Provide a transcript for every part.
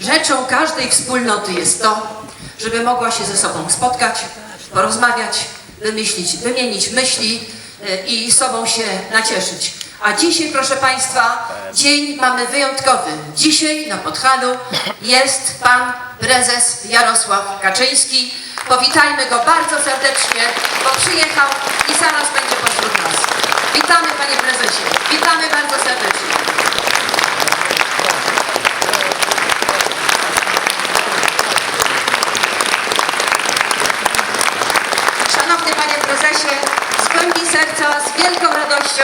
Rzeczą każdej wspólnoty jest to, żeby mogła się ze sobą spotkać, porozmawiać, wymyślić, wymienić myśli e, i sobą się nacieszyć. A dzisiaj, proszę Państwa, dzień mamy wyjątkowy. Dzisiaj na Podhalu jest Pan Prezes Jarosław Kaczyński. Powitajmy go bardzo serdecznie, bo przyjechał i zaraz będzie pośród nas. Witamy Panie Prezesie, witamy bardzo serdecznie. Z głębi serca, z wielką radością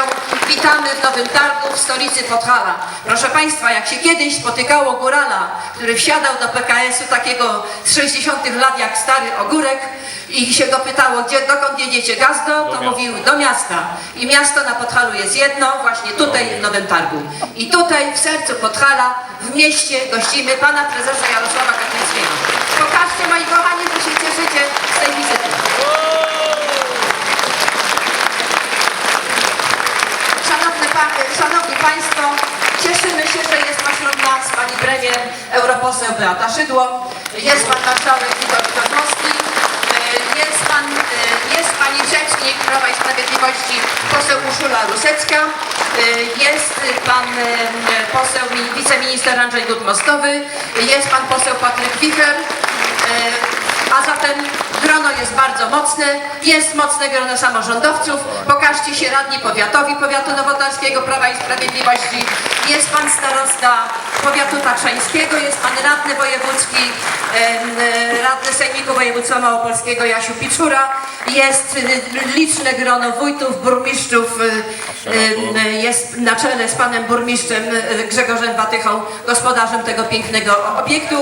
witamy w Nowym Targu w stolicy Podhala. Proszę Państwa, jak się kiedyś spotykało górala, który wsiadał do PKS-u takiego z 60 lat jak stary ogórek i się go pytało, gdzie, dokąd jedziecie Gazdo, to mówił do miasta. I miasto na Podhalu jest jedno, właśnie tutaj w Nowym Targu. I tutaj w sercu Podhala, w mieście gościmy Pana Prezesa Jarosława Kaczyńskiego. Pokażcie moi kochani, że się cieszycie z tej wizyty. Szanowny Panie, Szanowni Państwo, cieszymy się, że jest pośród nas Pani Premier, europoseł Beata Szydło, jest Pan Marszałek Igor Kozłowski, e, jest, pan, e, jest Pani Rzecznik Prawa i Sprawiedliwości, poseł Urszula Rusecka, e, jest Pan poseł, mi- wiceminister Andrzej Dud-Mostowy, jest Pan poseł Patryk Wicher, a zatem grono jest bardzo mocne, jest mocne grono samorządowców. Pokażcie się radni powiatowi powiatu nowotarskiego Prawa i Sprawiedliwości. Jest pan starosta powiatu tatrzańskiego, jest pan radny wojewódzki, e, radny sejmiku województwa małopolskiego Jasiu Piczura. Jest e, liczne grono wójtów, burmistrzów, em, jest na czele z panem burmistrzem e, Grzegorzem Watychą, gospodarzem tego pięknego obiektu.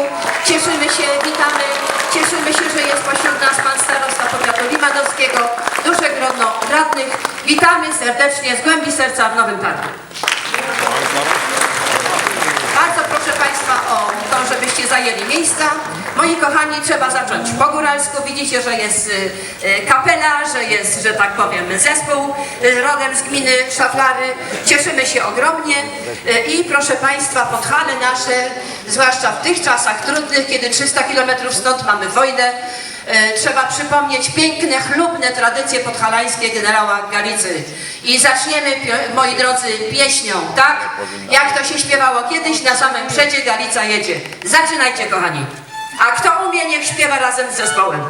Cieszymy się, witamy. Cieszymy się, że jest pośród nas pan starosta powiatu limanowskiego, duże grono radnych. Witamy serdecznie z głębi serca w Nowym Targu. Bardzo proszę Państwa o to, żebyście zajęli miejsca. Moi kochani, trzeba zacząć po góralsku. Widzicie, że jest y, y, kapela, że jest, że tak powiem, zespół y, rodem z gminy Szaflary. Cieszymy się ogromnie i proszę Państwa, podhale nasze, zwłaszcza w tych czasach trudnych, kiedy 300 kilometrów stąd mamy wojnę, trzeba przypomnieć piękne, chlubne tradycje podhalańskie generała Galicy. I zaczniemy, moi drodzy, pieśnią, tak? Jak to się śpiewało kiedyś, na samym przedzie Galica jedzie. Zaczynajcie, kochani. A kto umie, niech śpiewa razem z zespołem.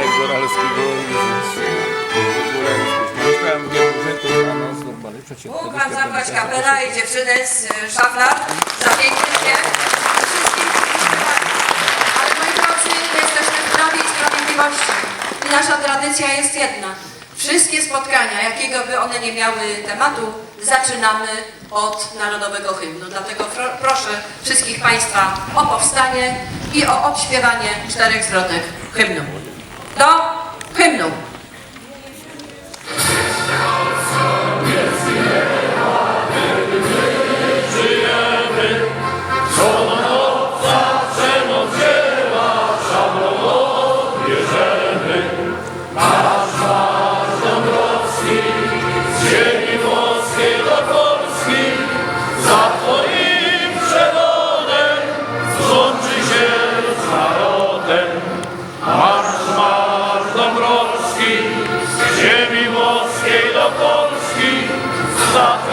Macieja Goralskiego Mógł Pan zabrać kapela i dziewczynę z szafla za piękny. Wszystkim Ale moi drodzy, jesteśmy w prawie i sprawiedliwości. I nasza tradycja jest jedna. Wszystkie spotkania, jakiego by one nie miały tematu, zaczynamy od narodowego hymnu. Dlatego proszę wszystkich Państwa o powstanie i o odśpiewanie czterech zwrotek hymnu. Do hymnu. 감사합니다.